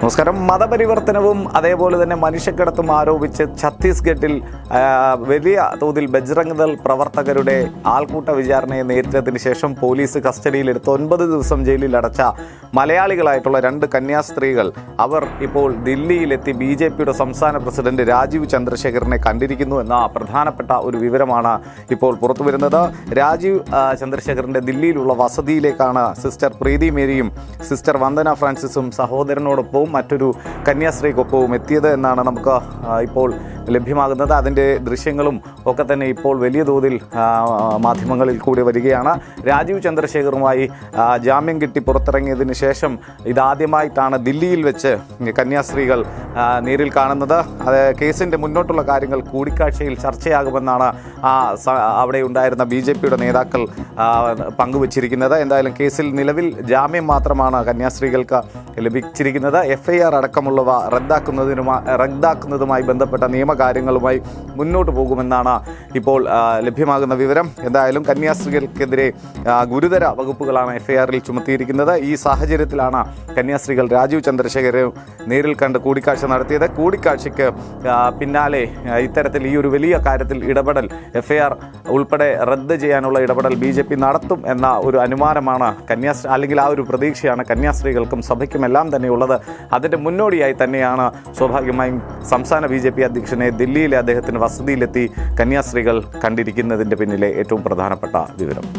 നമസ്കാരം. മതപരിവർത്തനവും അതേപോലെ തന്നെ മനുഷ്യക്കടത്തും ആരോപിച്ച് ഛത്തീസ്ഗഡിൽ വലിയ തോതിൽ ബജ്രംഗ് ദൾ പ്രവർത്തകരുടെ ആൾക്കൂട്ട വിചാരണയെ നേരിട്ടതിന് ശേഷം പോലീസ് കസ്റ്റഡിയിലെടുത്ത് ഒൻപത് ദിവസം ജയിലിൽ അടച്ച മലയാളികളായിട്ടുള്ള രണ്ട് കന്യാസ്ത്രീകൾ അവർ ഇപ്പോൾ ദില്ലിയിലെത്തി ബി ജെ പിയുടെ സംസ്ഥാന പ്രസിഡന്റ് രാജീവ് ചന്ദ്രശേഖരനെ കണ്ടിരിക്കുന്നു എന്ന പ്രധാനപ്പെട്ട ഒരു വിവരമാണ് ഇപ്പോൾ പുറത്തു വരുന്നത്. രാജീവ് ആ, ചന്ദ്രശേഖറിന്റെ ദില്ലിയിലുള്ള വസതിയിലേക്കാണ് സിസ്റ്റർ പ്രീതി മേരിയും സിസ്റ്റർ വന്ദന ഫ്രാൻസിസും സഹോദരനോടൊപ്പവും മറ്റൊരു കന്യാസ്ത്രീക്കൊപ്പവും എത്തിയത് എന്നാണ് നമുക്ക് ഇപ്പോൾ ലഭ്യമാകുന്നത്. അതിന്റെ ദൃശ്യങ്ങളും ഒക്കെ തന്നെ ഇപ്പോൾ വലിയ തോതിൽ മാധ്യമങ്ങളിൽ കൂടി വരികയാണ്. രാജീവ് ചന്ദ്രശേഖറുമായി ജാമ്യം കിട്ടി പുറത്തിറങ്ങിയതിന് ശേഷം ഇതാദ്യമായിട്ടാണ് ദില്ലിയിൽ വെച്ച് കന്യാസ്ത്രീകൾ നേരിൽ കാണുന്നത്. അത് കേസിന്റെ മുന്നോട്ടുള്ള കാര്യങ്ങൾ കൂടിക്കാഴ്ചയിൽ ചർച്ചയാകുമെന്നാണ് ആ അവിടെ ഉണ്ടായിരുന്ന ബി ജെ പിയുടെ നേതാക്കൾ പങ്കുവച്ചിരിക്കുന്നത്. എന്തായാലും കേസിൽ നിലവിൽ ജാമ്യം മാത്രമാണ് കന്യാസ്ത്രീകൾക്ക് ലഭിച്ചിരിക്കുന്നത്. എഫ് ഐ ആർ അടക്കമുള്ളവ റദ്ദാക്കുന്നതിനുമായി റദ്ദാക്കുന്നതുമായി ബന്ധപ്പെട്ട നിയമകാര്യങ്ങളുമായി മുന്നോട്ട് പോകുമെന്നാണ് ഇപ്പോൾ ലഭ്യമാകുന്ന വിവരം. എന്തായാലും കന്യാസ്ത്രീകൾക്കെതിരെ ഗുരുതര വകുപ്പുകളാണ് എഫ് ഐ ആറിൽ ചുമത്തിയിരിക്കുന്നത്. ഈ സാഹചര്യത്തിലാണ് കന്യാസ്ത്രീകൾ രാജീവ് ചന്ദ്രശേഖരെ നേരിൽ കണ്ട് കൂടിക്കാഴ്ച നടത്തിയത്. കൂടിക്കാഴ്ചയ്ക്ക് പിന്നാലെ ഇത്തരത്തിൽ ഈ ഒരു വലിയ കാര്യത്തിൽ ഇടപെടൽ എഫ് ഐ ആർ ഉൾപ്പെടെ റദ്ദ് ചെയ്യാനുള്ള ഇടപെടൽ ബി ജെ പി നടത്തും എന്ന ഒരു അനുമാനമാണ് കന്യാസ്ത്രീ അല്ലെങ്കിൽ ആ ഒരു പ്രതീക്ഷയാണ് കന്യാസ്ത്രീകൾക്കും സഭയ്ക്കുമെല്ലാം തന്നെ ഉള്ളത്. അതിന്റെ മുന്നോടിയായി തന്നെയാണ് സ്വാഭാവികമായും സംസ്ഥാന ബി ജെ പി അധ്യക്ഷനെ ദില്ലിയിലെ അദ്ദേഹത്തിന്റെ വസതിയിലെത്തി കന്യാസ്ത്രീകൾ കണ്ടിരിക്കുന്നതിന്റെ പിന്നിലെ ഏറ്റവും പ്രധാനപ്പെട്ട വിവരം.